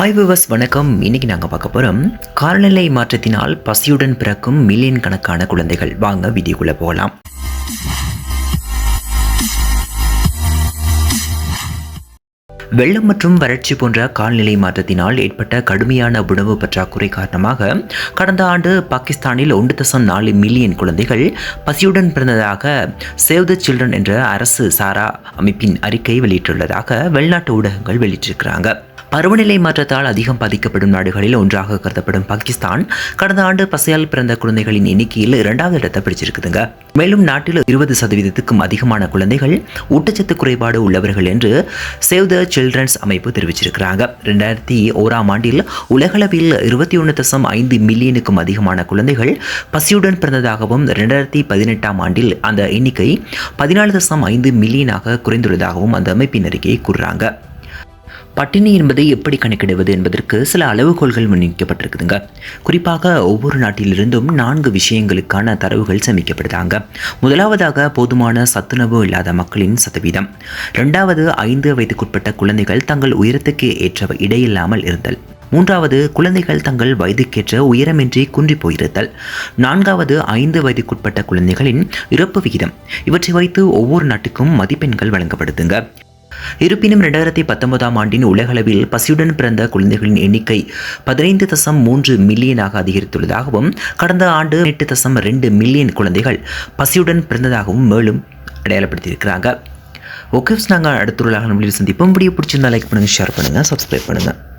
Hi விவஸ் வணக்கம். இன்னைக்கு நாங்கள் பார்க்க போகிறோம் காலநிலை மாற்றத்தினால் பசியுடன் பிறக்கும் மில்லியன் கணக்கான குழந்தைகள். வாங்க வீடியோக்குள்ளே போகலாம். வெள்ளம் மற்றும் வறட்சி போன்ற காலநிலை மாற்றத்தினால் ஏற்பட்ட கடுமையான உணவு பற்றாக்குறை காரணமாக கடந்த ஆண்டு பாகிஸ்தானில் ஒன்று தசம் நாலு மில்லியன் குழந்தைகள் பசியுடன் பிறந்ததாக சேவ் த சில்ட்ரன் என்ற அரசு சாரா அமைப்பின் அறிக்கை வெளியிட்டுள்ளதாக வெளிநாட்டு ஊடகங்கள் வெளியிட்டிருக்கிறாங்க. பருவநிலை மாற்றத்தால் அதிகம் பாதிக்கப்படும் நாடுகளில் ஒன்றாக கருதப்படும் பாகிஸ்தான் கடந்த ஆண்டு பசியால் பிறந்த குழந்தைகளின் எண்ணிக்கையில் இரண்டாவது இடத்தை பிடிச்சிருக்குதுங்க. மேலும் நாட்டில் இருபது சதவீதத்துக்கும் அதிகமான குழந்தைகள் ஊட்டச்சத்து குறைபாடு உள்ளவர்கள் என்று சேவ் த சில்ட்ரன்ஸ் அமைப்பு தெரிவிச்சிருக்கிறாங்க. ரெண்டாயிரத்தி ஓராம் ஆண்டில் உலகளவில் இருபத்தி ஒன்று தசம் ஐந்து மில்லியனுக்கும் அதிகமான குழந்தைகள் பசியுடன் பிறந்ததாகவும் ரெண்டாயிரத்தி பதினெட்டாம் ஆண்டில் அந்த எண்ணிக்கை பதினாலு தசம் ஐந்து மில்லியனாக குறைந்துள்ளதாகவும் அந்த அமைப்பின் அறிக்கையை கூறுறாங்க. பட்டினி என்பதை எப்படி கணக்கிடுவது என்பதற்கு சில அளவுகோல்கள் முன்வைக்கப்பட்டிருக்குதுங்க. குறிப்பாக ஒவ்வொரு நாட்டிலிருந்தும் நான்கு விஷயங்களுக்கான தரவுகள் சேமிக்கப்படுதாங்க. முதலாவதாக போதுமான சத்துணவு இல்லாத மக்களின் சதவீதம். இரண்டாவது ஐந்து வயதுக்குட்பட்ட குழந்தைகள் தங்கள் உயரத்துக்கு ஏற்ற இடையில்லாமல் இருந்தல் மூன்றாவது குழந்தைகள் தங்கள் வயதுக்கேற்ற உயரமின்றி குன்றி போயிருத்தல். நான்காவது ஐந்து வயதுக்குட்பட்ட குழந்தைகளின் இறப்பு விகிதம். இவற்றை வைத்து ஒவ்வொரு நாட்டுக்கும் மதிப்பெண்கள் வழங்கப்படுதுங்க. இருப்பினும் ரெண்டாயிரத்தி பத்தொன்பதாம் ஆண்டின் உலகளவில் பசியுடன் பிறந்த குழந்தைகளின் எண்ணிக்கை பதினைந்து தசம் மூன்று மில்லியனாக அதிகரித்துள்ளதாகவும் கடந்த ஆண்டு எட்டு தசம் ரெண்டு மில்லியன் குழந்தைகள் பசியுடன் பிறந்ததாகவும் மேலும் அடையாளப்படுத்தியிருக்கிறாங்க. ஓகே நாங்கள் அடுத்துள்ள நம்மளில் சந்திப்போம். வீடியோ பிடிச்சிருந்தா லைக் பண்ணுங்கள் ஷேர் பண்ணுங்கள் சப்ஸ்கிரைப் பண்ணுங்கள்